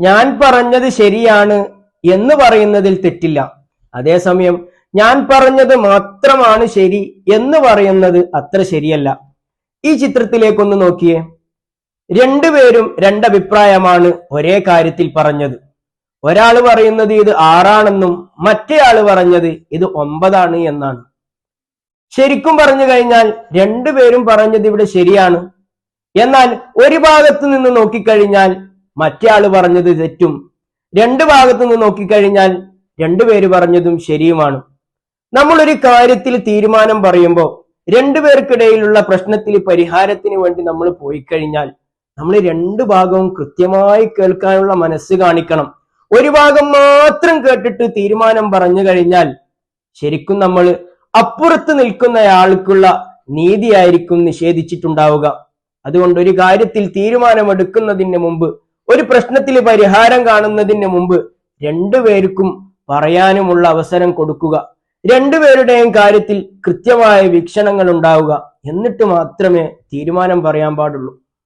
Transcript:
ഞാൻ പറഞ്ഞത് ശരിയാണ് എന്ന് പറയുന്നതിൽ തെറ്റില്ല. അതേസമയം ഞാൻ പറഞ്ഞത് മാത്രമാണ് ശരി എന്ന് പറയുന്നത് അത്ര ശരിയല്ല. ഈ ചിത്രത്തിലേക്കൊന്ന് നോക്കിയേ. രണ്ടുപേരും രണ്ടഭിപ്രായമാണ് ഒരേ കാര്യത്തിൽ പറഞ്ഞത്. ഒരാൾ പറയുന്നത് ഇത് ആറാണെന്നും മറ്റേയാൾ പറഞ്ഞത് ഇത് ഒമ്പതാണ് എന്നാണ്. ശരിക്കും പറഞ്ഞു കഴിഞ്ഞാൽ രണ്ടുപേരും പറഞ്ഞത് ഇവിടെ ശരിയാണ്. എന്നാൽ ഒരു ഭാഗത്ത് നിന്ന് നോക്കിക്കഴിഞ്ഞാൽ മറ്റേ ആൾ പറഞ്ഞത് തെറ്റും. രണ്ട് ഭാഗത്ത് നിന്ന് നോക്കിക്കഴിഞ്ഞാൽ രണ്ടുപേര് പറഞ്ഞതും ശരിയുമാണ്. നമ്മൾ ഒരു കാര്യത്തിൽ തീരുമാനം പറയുമ്പോൾ രണ്ടുപേർക്കിടയിലുള്ള പ്രശ്നത്തിൽ പരിഹാരത്തിന് വേണ്ടി നമ്മൾ പോയി കഴിഞ്ഞാൽ നമ്മൾ രണ്ടു ഭാഗവും കൃത്യമായി കേൾക്കാനുള്ള മനസ്സ് കാണിക്കണം. ഒരു ഭാഗം മാത്രം കേട്ടിട്ട് തീരുമാനം പറഞ്ഞു കഴിഞ്ഞാൽ ശരിക്കും നമ്മൾ അപ്പുറത്ത് നിൽക്കുന്നയാൾക്കുള്ള നീതിയായിരിക്കും നിഷേധിച്ചിട്ടുണ്ടാവുക. അതുകൊണ്ട് ഒരു കാര്യത്തിൽ തീരുമാനമെടുക്കുന്നതിന് മുമ്പ് ഒരു പ്രശ്നത്തിൽ പരിഹാരം കാണുന്നതിന് മുമ്പ് രണ്ടുപേർക്കും പറയാനുമുള്ള അവസരം കൊടുക്കുക. രണ്ടുപേരുടെയും കാര്യത്തിൽ കൃത്യമായ വീക്ഷണങ്ങൾ ഉണ്ടാവുക എന്നിട്ട് മാത്രമേ തീരുമാനം പറയാൻ പാടുള്ളൂ.